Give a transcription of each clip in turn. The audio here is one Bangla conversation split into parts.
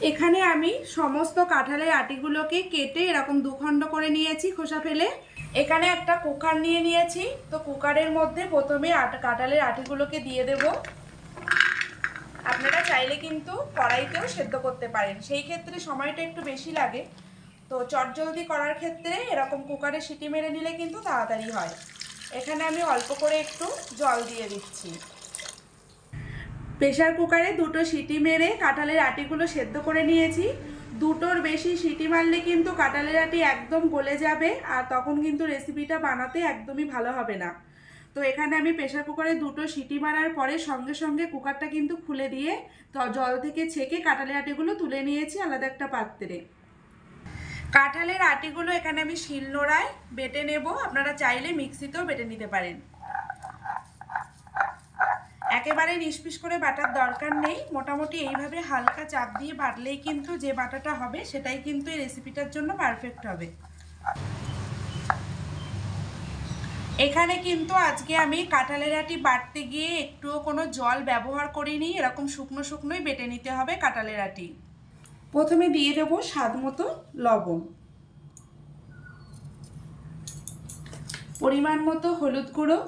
এখানে আমি সমস্ত কাঁঠালের আটিগুলোকে কেটে এরকম দুখণ্ড করে নিয়েছি খোসা ফেলে। এখানে একটা কুকার নিয়ে নিয়েছি। তো কুকারের মধ্যে প্রথমে আট- কাঁঠালের আটিগুলোকে দিয়ে দেব। আপনারা চাইলে কিন্তু কড়াইতেও সেদ্ধ করতে পারেন। সেই ক্ষেত্রে সময়টা একটু বেশি লাগে। তো চটজলদি করার ক্ষেত্রে এরকম কুকারে সিটি মেরে নিলে কিন্তু তাড়াতাড়ি হয়। এখানে আমি অল্প করে একটু জল দিয়ে দিচ্ছি। প্রেশার কুকারে দুটো সিটি মেরে কাঁঠালের আটিগুলো সেদ্ধ করে নিয়েছি। দুটোর বেশি সিটি মারলে কিন্তু কাঁঠালের আটি একদম গলে যাবে আর তখন কিন্তু রেসিপিটা বানাতে একদমই ভালো হবে না। তো এখানে আমি প্রেশার কুকারে দুটো সিটি মারার পরে সঙ্গে সঙ্গে কুকারটা কিন্তু খুলে দিয়ে জল থেকে ছেঁকে কাঁঠালের আটিগুলো তুলে নিয়েছি আলাদা একটা পাত্রে। কাঁঠালের আটিগুলো এখানে আমি শিল নোড়ায় বেটে নেব। আপনারা চাইলে মিক্সিতেও বেটে নিতে পারেন। একেবারে নিষ্পিস করে বাটার দরকার নেই। মোটামুটি এইভাবে হালকা চাপ দিয়ে বাটলেই কিন্তু যে বাটাটা হবে, সেটাই কিন্তু এই রেসিপিটার জন্য পারফেক্ট হবে। এখানে কিন্তু আজকে আমি কাঁঠালের আটি বাটতে গিয়ে একটুও কোনো জল ব্যবহার করিনি। এরকম শুকনো শুকনোই বেটে নিতে হবে কাঁঠালের আটি। প্রথমে দিয়ে দেব স্বাদ মতো লবণ। পরিমাণ মতো হলুদ গুঁড়ো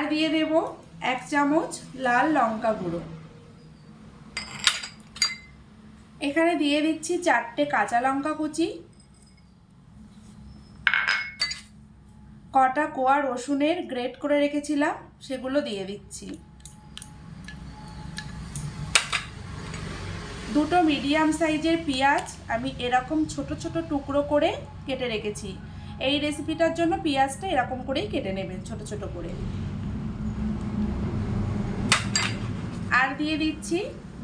আর দিয়ে দেব এক চামচ লাল লঙ্কা গুঁড়ো। এখানে দিয়ে দিচ্ছি চারটে কাঁচা লঙ্কা কুচি, কটা কোয়া রসুনের গ্রেট করে রেখেছিলাম, সেগুলো দিয়ে দিচ্ছি। দুটো মিডিয়াম সাইজের পেঁয়াজ আমি এরকম ছোট ছোট টুকরো করে কেটে রেখেছি। এই রেসিপিটার জন্য পেঁয়াজটা এরকম করেই কেটে নেবেন, ছোট ছোট করে। আর দিয়ে দিচ্ছি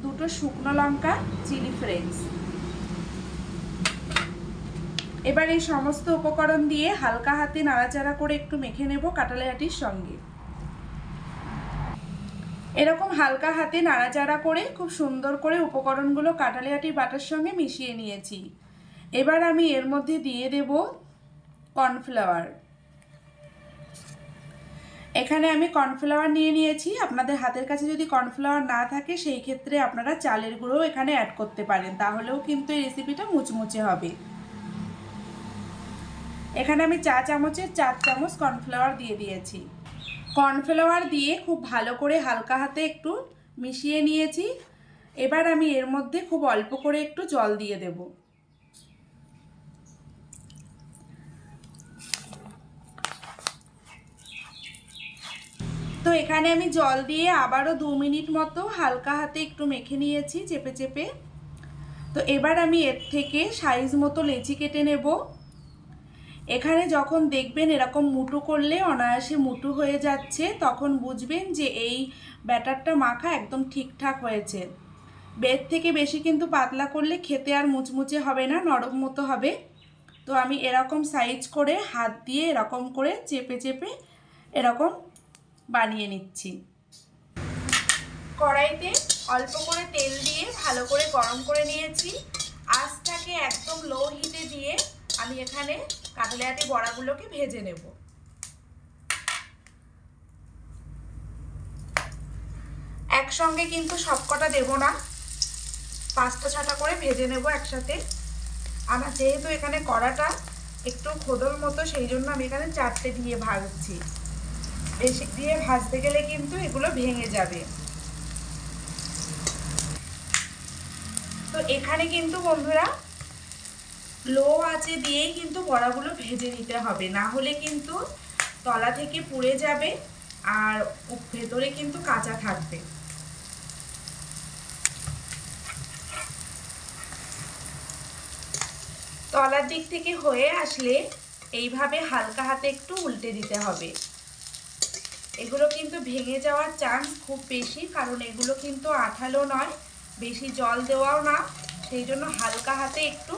দুটো শুকনো লঙ্কা, চিলি ফ্লেক্স। এবার এই সমস্ত উপকরণ দিয়ে হালকা হাতে নাড়াচাড়া করে একটু মেখে নেব কাঁঠালের আটির সঙ্গে। এরকম হালকা হাতে নাড়াচাড়া করে খুব সুন্দর করে উপকরণগুলো কাঁঠালি আটির বাটার সঙ্গে মিশিয়ে নিয়েছি। এবার আমি এর মধ্যে দিয়ে দেব কর্নফ্লাওয়ার। এখানে আমি কর্নফ্লাওয়ার নিয়ে নিয়েছি। আপনাদের হাতের কাছে যদি কর্নফ্লাওয়ার না থাকে, সেই ক্ষেত্রে আপনারা চালের গুঁড়ো এখানে অ্যাড করতে পারেন। তাহলেও কিন্তু এই রেসিপিটা মুচমুচে হবে। এখানে আমি চা চামচের চার চামচ কর্নফ্লাওয়ার দিয়ে দিয়েছি। কর্নফ্লাওয়ার দিয়ে খুব ভালো করে হালকা হাতে একটু মিশিয়ে নিয়েছি। এবার আমি এর মধ্যে খুব অল্প করে একটু জল দিয়ে দেব। তো এখানে আমি জল দিয়ে আবারও দু মিনিট মতো হালকা হাতে একটু মেখে নিয়েছি, চেপে চেপে। তো এবার আমি এর থেকে সাইজ মতো লেচি কেটে নেব। এখানে যখন দেখবেন এরকম মুটু করলে অনায়াসে মুটু হয়ে যাচ্ছে, তখন বুঝবেন যে এই ব্যাটারটা মাখা একদম ঠিকঠাক হয়েছে। বেদ থেকে বেশি কিন্তু পাতলা করলে খেতে আর মুচমুচে হবে না, নরম মতো হবে। তো আমি এরকম সাইজ করে হাত দিয়ে এরকম করে চেপে চেপে এরকম বানিয়ে নিচ্ছি। কড়াইতে অল্প করে তেল দিয়ে ভালো করে গরম করে নিয়েছি। আঁচটাকে একদম লো হিটে দিয়ে আমি এখানে কাটলাটি বড়াগুলোকে ভেজে নেব। একসঙ্গে কিন্তু সবকটা দেব না। পাঁচটা ছটা করে ভেজে নেব একসাথে। আমার যেহেতু এখানে কড়াটা একটু খোদল মতো, সেই জন্য আমি এখানে চারটে দিয়ে ভাজছি। বেশি দিয়ে ভাজতে গেলে কিন্তু এগুলো ভেঙে যাবে। তো এখানে কিন্তু বন্ধুরা, লো আঁচে দিয়েই কিন্তু বড়াগুলো ভেজে নিতে হবে। না হলে কিন্তু তলা থেকে পুড়ে যাবে আর ভেতরে কিন্তু কাঁচা থাকবে। তলার দিক থেকে হয়ে আসলে এইভাবে হালকা হাতে একটু উল্টে দিতে হবে। এগুলো কিন্তু ভেঙে যাওয়ার চান্স খুব বেশি, কারণ এগুলো কিন্তু আঠালো নয়, বেশি জল দেওয়াও না। সেই জন্য হালকা হাতে একটু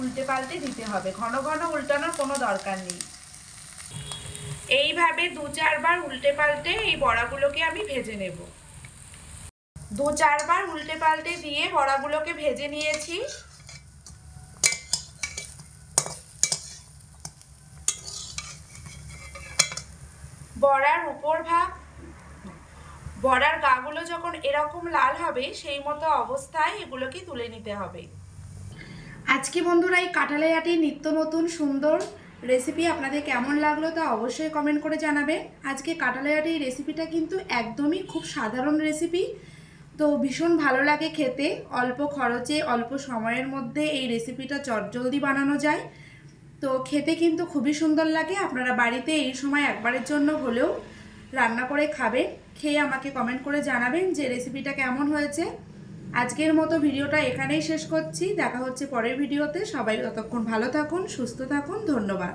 উল্টে পাল্টে দিতে হবে। ঘন ঘন উল্টানোর কোনো দরকার নেই। এইভাবে দু চারবার উল্টে পাল্টে এই বড়াগুলোকে আমি ভেজে নেব। দু চারবার উল্টে পাল্টে দিয়ে বড়াগুলোকে ভেজে নিয়েছি। বড়ার উপর ভাগ। বড়ার গাগুলো যখন এরকম লাল হবে, সেই মতো অবস্থায় এগুলোকে তুলে নিতে হবে। আজকে বন্ধুরা, এই কাঁঠালের আটির নিত্য নতুন সুন্দর রেসিপি আপনাদের কেমন লাগল তা অবশ্যই কমেন্ট করে জানাবে। আজকে কাঁঠালের আটির রেসিপিটা কিন্তু একদমই খুব সাধারণ রেসিপি তো ভীষণ ভালো লাগে খেতে। অল্প খরচে, অল্প সময়ের মধ্যে এই রেসিপিটা চটজলদি বানানো যায়। তো খেতে কিন্তু খুবই সুন্দর লাগে। আপনারা বাড়িতে এই সময় একবারের জন্য হলেও রান্না করে খাবেন। খেয়ে আমাকে কমেন্ট করে জানাবেন যে রেসিপিটা কেমন হয়েছে। আজকের মতো ভিডিওটা এখানেই শেষ করছি। দেখা হচ্ছে পরের ভিডিওতে। সবাই ততক্ষণ ভালো থাকুন, সুস্থ থাকুন। ধন্যবাদ।